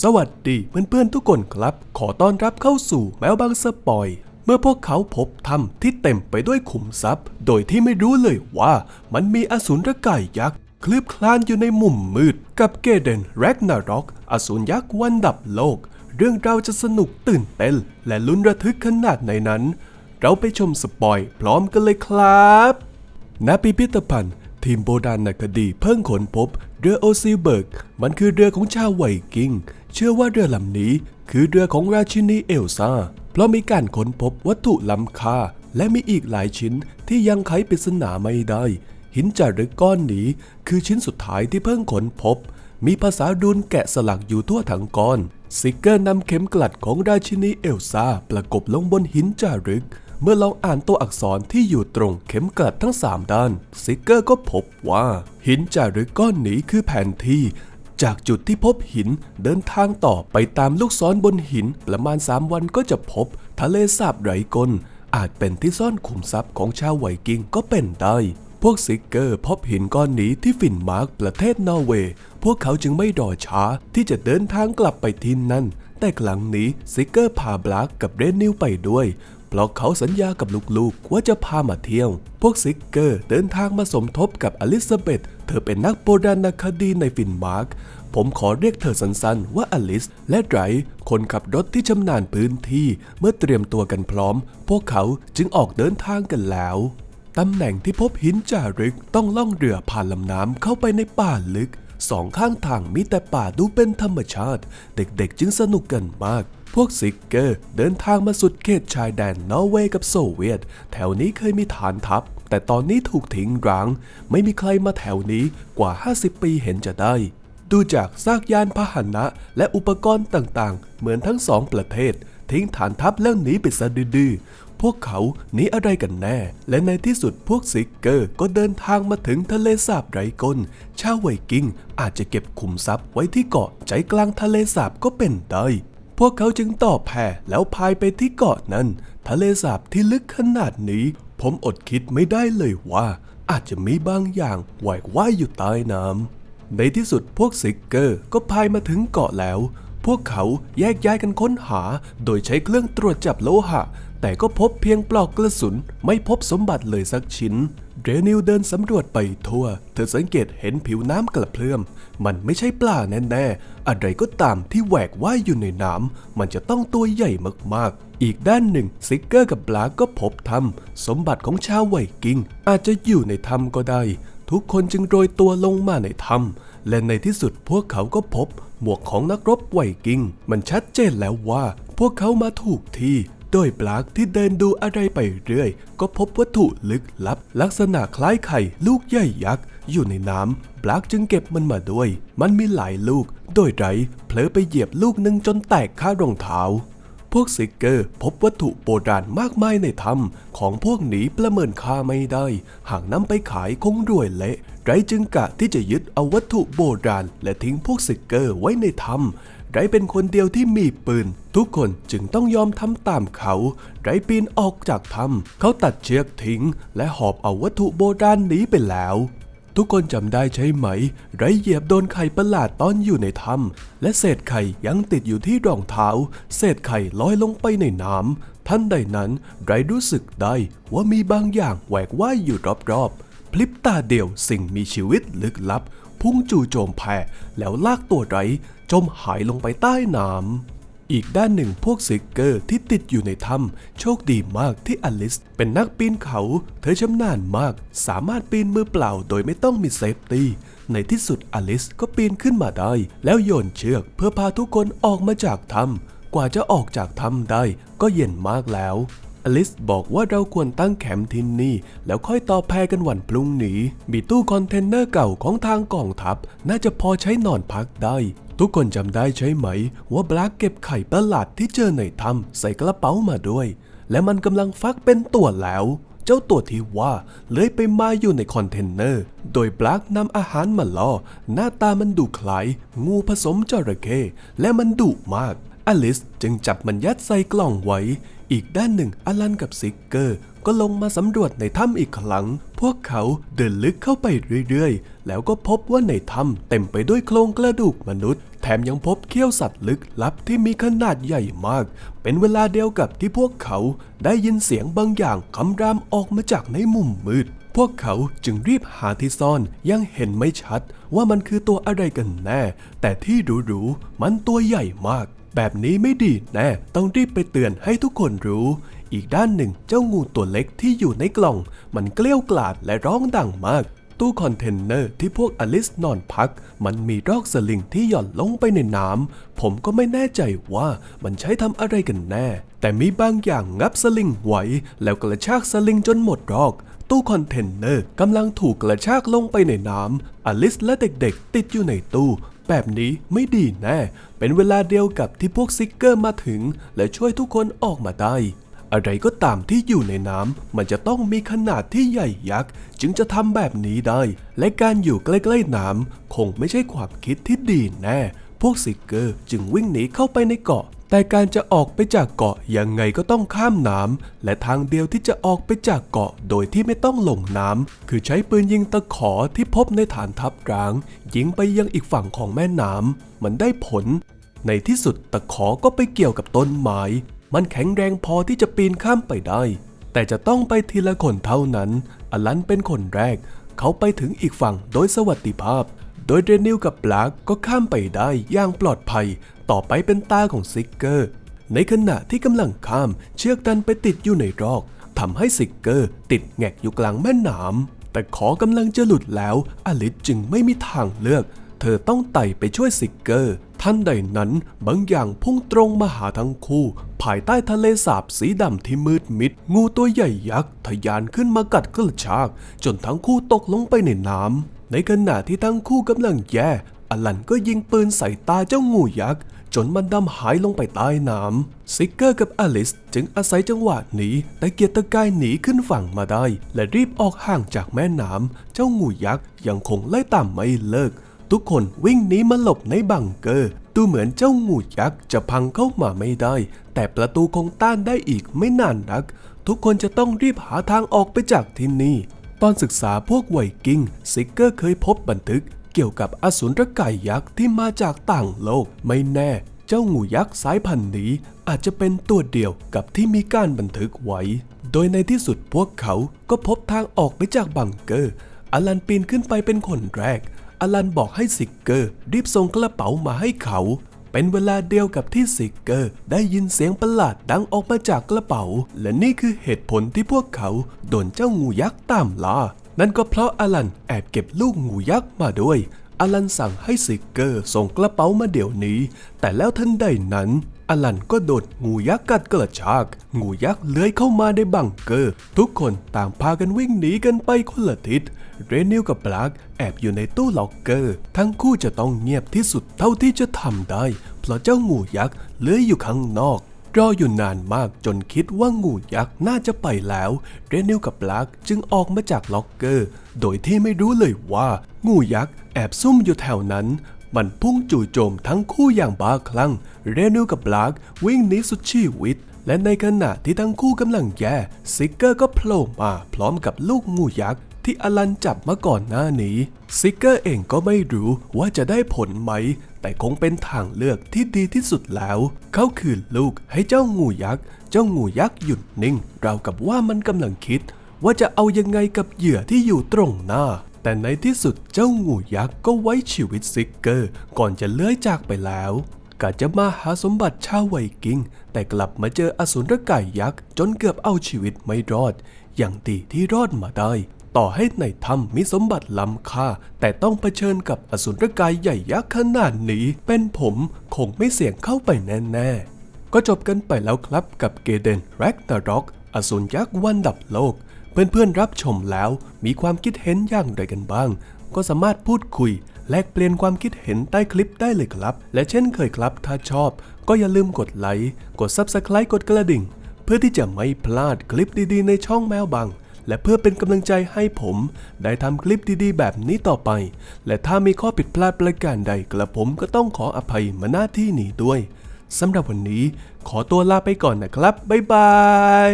สวัสดีเพื่อนๆทุกคนครับ ขอต้อนรับเข้าสู่แมวบางสปอย เมื่อพวกเขาพบถ้ำที่เต็มไปด้วยขุมทรัพย์ โดยที่ไม่รู้เลยว่ามันมีอสูรกายยักษ์คลืบคลานอยู่ในมุมมืด กับเกเดนแรกนารอกอสูรยักษ์วันดับโลก เรื่องราวจะสนุกตื่นเต้นและลุ้นระทึกขนาดไหนนั้น เราไปชมสปอยพร้อมกันเลยครับณพิพิธภัณฑ์ทีมโบราณคดีเพิ่งค้นพบเรือโอซิเบิร์ก มันคือเรือของชาวไวกิ้ง เชื่อว่าเรือลำนี้คือเรือของราชินีเอลซาเพราะมีการค้นพบวัตถุล้ำค่า และมีอีกหลายชิ้นที่ยังไขปริศนาไม่ได้ หินจารึกก้อนนี้คือชิ้นสุดท้ายที่เพิ่งค้นพบ มีภาษาดูนแกะสลักอยู่ทั่วทั้งก้อนซิกเกอร์นำเข็มกลัดของราชินีเอลซาประกบลงบนหินจารึก เมื่อลองอ่านตัวอักษรที่อยู่ตรงเข็มกลัดทั้ง 3 ด้านซิกเกอร์ก็พบว่า หินจารึกก้อนนี้คือแผนที่ จากจุดที่พบหินเดินทางต่อไปตามลูกศรบนหินประมาณ 3 วันก็จะพบ ทะเลสาบไร้กลอาจเป็นที่ซ่อนขุมทรัพย์ของชาวไวกิ้งก็เป็นได้พวกซิกเกอร์พบหินก้อนนี้ที่ฟินมาร์กประเทศนอร์เวย์ พวกเขาจึงไม่รอช้าที่จะเดินทางกลับไปที่นั่น แต่ครั้งนี้ซิกเกอร์พาบลักกับเรนนิวไปด้วย เพราะเขาสัญญากับลูกๆว่าจะพามาเที่ยว พวกซิกเกอร์เดินทางมาสมทบกับอลิซาเบธ ธอเป็นนักโบราณคดีในฟินมาร์ก ผมขอเรียกเธอสั้นๆ ว่าอลิส และไดรคนขับรถที่ชำนาญพื้นที่เมื่อเตรียมตัวกันพร้อม พวกเขาจึงออกเดินทางกันแล้วตำแหน่งที่พบหินจารึกต้องล่องเรือผ่านลำน้ำเข้าไปในป่าลึกสองข้างทางมีแต่ป่าดูเป็นธรรมชาติ เด็กๆจึงสนุกกันมาก พวกซิกเกอร์เดินทางมาสุดเขตชายแดนนอร์เวย์กับโซเวียต แถวนี้เคยมีฐานทัพ แต่ตอนนี้ถูกทิ้งร้าง ไม่มีใครมาแถวนี้กว่า 50 ปีเห็นจะได้ ดูจากซากยานพาหนะและอุปกรณ์ต่างๆ เหมือนทั้งสองประเทศ ทิ้งฐานทัพแล้วหนีไปซะดื้อๆพวกเขาหนีอะไรกันแน่ และในที่สุดพวกซิกเกอร์ก็เดินทางมาถึงทะเลสาบไร้ก้น ชาวไวกิงอาจจะเก็บขุมทรัพย์ไว้ที่เกาะใจกลางทะเลสาบก็เป็นได้ วกเขาจึงต่อแพแล้วพายไปที่เกาะนั้น ทะเลสาบที่ลึกขนาดนี้ ผมอดคิดไม่ได้เลยว่า อาจจะมีบางอย่างแหวกว่ายอยู่ใต้น้ำในที่สุดพวกซิกเกอร์ก็พายมาถึงเกาะแล้ว พวกเขาแยกย้ายกันค้นหา โดยใช้เครื่องตรวจจับโลหะ แต่ก็พบเพียงปลอกกระสุน ไม่พบสมบัติเลยสักชิ้น เรนิวเดินสำรวจไปทั่ว เธอสังเกตเห็นผิวน้ำกระเพื่อม มันไม่ใช่ปลาแน่ๆ อะไรก็ตามที่แหวกว่ายอยู่ในน้ำ มันจะต้องตัวใหญ่มากๆ อีกด้านหนึ่งซิกเกอร์กับบลาก็พบถ้ำสมบัติของชาวไวกิงอาจจะอยู่ในถ้ำก็ได้ ทุกคนจึงโรยตัวลงมาในถ้ำและในที่สุดพวกเขาก็พบ หมวกของนักรบไวกิงมันชัดเจนแล้วว่า พวกเขามาถูกที่ โดยบลักที่เดินดูอะไรไปเรื่อย ก็พบวัตถุลึกลับ ลักษณะคล้ายไข่ลูกใหญ่ยักษ์อยู่ในน้ำบลักจึงเก็บมันมาด้วย มันมีหลายลูก โดยไรเผลอไปเหยียบลูกหนึ่งจนแตกข้ารองเท้าพวกซิกเกอร์พบวัตถุโบราณมากมายในถ้ำของพวกนี้ประเมินค่าไม่ได้ หากนำไปขายคงรวยเละ ไรจึงกะที่จะยึดเอาวัตถุโบราณ และทิ้งพวกซิกเกอร์ไว้ในถ้ำ ไรเป็นคนเดียวที่มีปืน ทุกคนจึงต้องยอมทำตามเขา ไรปีนออกจากถ้ำเขาตัดเชือกทิ้ง และหอบเอาวัตถุโบราณหนีไปแล้วทุกคนจำได้ใช่ไหม ไรเหยียบโดนไข่ประหลาดตอนอยู่ในถ้ำและเศษไข่ยังติดอยู่ที่รองเท้า เศษไข่ลอยลงไปในน้ำท่านใดนั้น ไรรู้สึกได้ว่ามีบางอย่างแหวกว่ายอยู่รอบๆ พลิบตาเดียวสิ่งมีชีวิตลึกลับ พุ่งจู่โจมแผ่แล้วลากตัวไร จมหายลงไปใต้น้ำอีกด้านหนึ่งพวกซิกเกอร์ที่ติดอยู่ในถ้ำโชคดีมากที่อลิส เป็นนักปีนเขา เธอชำนาญมาก สามารถปีนมือเปล่าโดยไม่ต้องมีเซฟตี้ ในที่สุดอลิสก็ปีนขึ้นมาได้ แล้วโยนเชือกเพื่อพาทุกคนออกมาจากถ้ำกว่าจะออกจากถ้ำได้ก็เย็นมากแล้ว อลิสบอกว่าเราควรตั้งแคมป์ที่นี่ แล้วค่อยต่อแพกันวันพรุ่งนี้ มีตู้คอนเทนเนอร์เก่าของทางกองทัพ น่าจะพอใช้นอนพักได้ ทุกคนจำได้ใช่ไหม ว่าบลักเก็บไข่ประหลาดที่เจอในถ้ำใส่กระเป๋ามาด้วย และมันกำลังฟักเป็นตัวแล้ว เจ้าตัวที่ว่าเลื้อยไปมาอยู่ในคอนเทนเนอร์ โดยบลักนำอาหารมาล่อ หน้าตามันดูคล้ายงูผสมจระเข้และมันดุมากอลิสจึงจับมันยัดใส่กล่องไว้ อีกด้านหนึ่งอลันกับซิกเกอร์ก็ลงมาสำรวจในถ้ำอีกครั้ง พวกเขาเดินลึกเข้าไปเรื่อยๆ แล้วก็พบว่าในถ้ำเต็มไปด้วยโครงกระดูกมนุษย์ แถมยังพบเขี้ยวสัตว์ลึกลับที่มีขนาดใหญ่มาก เป็นเวลาเดียวกับที่พวกเขาได้ยินเสียงบางอย่างคำรามออกมาจากในมุมมืด พวกเขาจึงรีบหาที่ซ่อนยังเห็นไม่ชัดว่ามันคือตัวอะไรกันแน่ แต่ที่รู้ๆมันตัวใหญ่มาก แบบนี้ไม่ดีแน่ต้องรีบไปเตือนให้ทุกคนรู้ อีกด้านหนึ่งเจ้างูตัวเล็กที่อยู่ในกล่อง มันเกลี้ยวกล่อดและร้องดังมาก ตู้คอนเทนเนอร์ที่พวกอลิสนอนพัก มันมีรอกสลิงที่หย่อนลงไปในน้ำผมก็ไม่แน่ใจว่ามันใช้ทำอะไรกันแน่ แต่มีบางอย่างงับสลิงไว้แล้วกระชากสลิงจนหมดรอกตู้คอนเทนเนอร์กำลังถูกกระชากลงไปในน้ำอลิสและเด็กๆ ติดอยู่ในตู้ แบบนี้ไม่ดีแน่ เป็นเวลาเดียวกับที่พวกซิกเกอร์มาถึง และช่วยทุกคนออกมาได้ อะไรก็ตามที่อยู่ในน้ำมันจะต้องมีขนาดที่ใหญ่ยักษ์ จึงจะทำแบบนี้ได้ และการอยู่ใกล้ๆน้ำคงไม่ใช่ความคิดที่ดีแน่ พวกซิกเกอร์จึงวิ่งหนีเข้าไปในเกาะ แต่การจะออกไปจากเกาะยังไงก็ต้องข้ามน้ำและทางเดียวที่จะออกไปจากเกาะโดยที่ไม่ต้องลงน้ำคือใช้ปืนยิงตะขอที่พบในฐานทัพร้าง ยิงไปยังอีกฝั่งของแม่น้ำมันได้ผล ในที่สุดตะขอก็ไปเกี่ยวกับต้นไม้มันแข็งแรงพอที่จะปีนข้ามไปได้ แต่จะต้องไปทีละคนเท่านั้น อลันเป็นคนแรก เขาไปถึงอีกฝั่งโดยสวัสดิภาพ โดยเดนิลกับปลากก็ข้ามไปได้อย่างปลอดภัย ต่อไปเป็นตาของซิกเกอร์ ในขณะที่กำลังข้ามเชือกดันไปติดอยู่ในรอกทำให้ซิกเกอร์ติดแงกอยู่กลางแม่น้ำแต่ขอกำลังจะหลุดแล้วอลิสจึงไม่มีทางเลือก เธอต้องไต่ไปช่วยซิกเกอร์ท่านใดนั้นบางอย่างพุ่งตรงมาหาทั้งคู่ ภายใต้ทะเลสาบสีดำที่มืดมิด งูตัวใหญ่ยักษ์ทะยานขึ้นมากัดกระชาก จนทั้งคู่ตกลงไปในน้ำในขณะที่ทั้งคู่กำลังแย่อลันก็ยิงปืนใส่ตาเจ้างูยักษ์ จนมันดำหายลงไปใต้น้ำซิกเกอร์กับอลิสจึงอาศัยจังหวะหนีแต่เกียรตะกายหนีขึ้นฝั่งมาได้ และรีบออกห่างจากแม่น้ำเจ้างูยักษ์ยังคงไล่ตามไม่เลิก ทุกคนวิ่งหนีมาหลบในบังเกอร์ ดูเหมือนเจ้างูยักษ์จะพังเข้ามาไม่ได้ แต่ประตูคงต้านได้อีกไม่นานนัก ทุกคนจะต้องรีบหาทางออกไปจากที่นี่ตอนศึกษาพวกไวกิ้งซิกเกอร์เคยพบบันทึก เกี่ยวกับอสูรไก่ยักษ์ที่มาจากต่างโลกไม่แน่เจ้างูยักษ์สายพันธุ์นี้อาจจะเป็นตัวเดียวกับที่มีการบันทึกไว้ โดยในที่สุดพวกเขาก็พบทางออกไปจากบังเกอร์ อลันปีนขึ้นไปเป็นคนแรก อลันบอกให้ซิกเกอร์รีบส่งกระเป๋ามาให้เขา เป็นเวลาเดียวกับที่ซิกเกอร์ได้ยินเสียงประหลาดดังออกมาจากกระเป๋า และนี่คือเหตุผลที่พวกเขาโดนเจ้างูยักษ์ตามล่า นั่นก็เพราะอลันแอบเก็บลูกงูยักษ์มาด้วย อลันสั่งให้ซิกเกอร์ส่งกระเป๋ามาเดี๋ยวนี้ แต่แล้วทันใดนั้น อลันก็โดนงูยักษ์กัดกระชาก งูยักษ์เลื้อยเข้ามาในบังเกอร์ ทุกคนต่างพากันวิ่งหนีกันไปคนละทิศ เรนิลกับปลากแอบอยู่ในตู้ล็อกเกอร์ ทั้งคู่จะต้องเงียบที่สุดเท่าที่จะทำได้ เพราะเจ้างูยักษ์เลื้อยอยู่ข้างนอก รออยู่นานมากจนคิดว่างูยักษ์น่าจะไปแล้ว เรนิลกับลากจึงออกมาจากล็อกเกอร์ โดยที่ไม่รู้เลยว่า งูยักษ์แอบซุ่มอยู่แถวนั้น มันพุ่งจู่โจมทั้งคู่อย่างบ้าคลั่ง เรนิลกับบลากวิ่งหนีสุดชีวิต และในขณะที่ทั้งคู่กำลังแย่ ซิกเกอร์ก็โผล่มาพร้อมกับลูกงูยักษ์ที่อลันจับมาก่อนหน้านี้ ซิกเกอร์เองก็ไม่รู้ว่าจะได้ผลไหม แต่คงเป็นทางเลือกที่ดีที่สุดแล้ว เขาคืนลูกให้เจ้างูยักษ์ เจ้างูยักษ์หยุดนิ่ง ราวกับว่ามันกำลังคิด ว่าจะเอายังไงกับเหยื่อที่อยู่ตรงหน้า แต่ในที่สุดเจ้างูยักษ์ก็ไว้ชีวิตซิกเกอร์ ก่อนจะเลื้อยจากไปแล้วกะจะมาหาสมบัติชาวไวกิง แต่กลับมาเจออสูรไก่ยักษ์จนเกือบเอาชีวิตไม่รอด อย่างดีที่รอดมาได้ ต่อให้ในถ้ำมีสมบัติล้ำค่า แต่ต้องเผชิญกับอสูรกายใหญ่ยักษ์ขนาดนี้ เป็นผมคงไม่เสี่ยงเข้าไปแน่ๆ ก็จบกันไปแล้วครับกับเกเดนแร็กนาร็อกอสูรยักษ์วันดับโลก เพื่อนๆรับชมแล้ว มีความคิดเห็นอย่างไรกันบ้าง ก็สามารถพูดคุย แลกเปลี่ยนความคิดเห็นใต้คลิปได้เลยครับ และเช่นเคยครับถ้าชอบ ก็อย่าลืมกดไลค์กด Subscribe กดกระดิ่ง เพื่อที่จะไม่พลาดคลิปดีๆ ในช่องแมวบัง และเพื่อเป็นกำลังใจให้ผมได้ทำคลิปดีๆ แบบนี้ต่อไป และถ้ามีข้อผิดพลาดประการใดกระผมก็ต้องขออภัยมาหน้าที่นี้ด้วยสำหรับวันนี้ขอตัวลาไปก่อนนะครับ บ๊ายบาย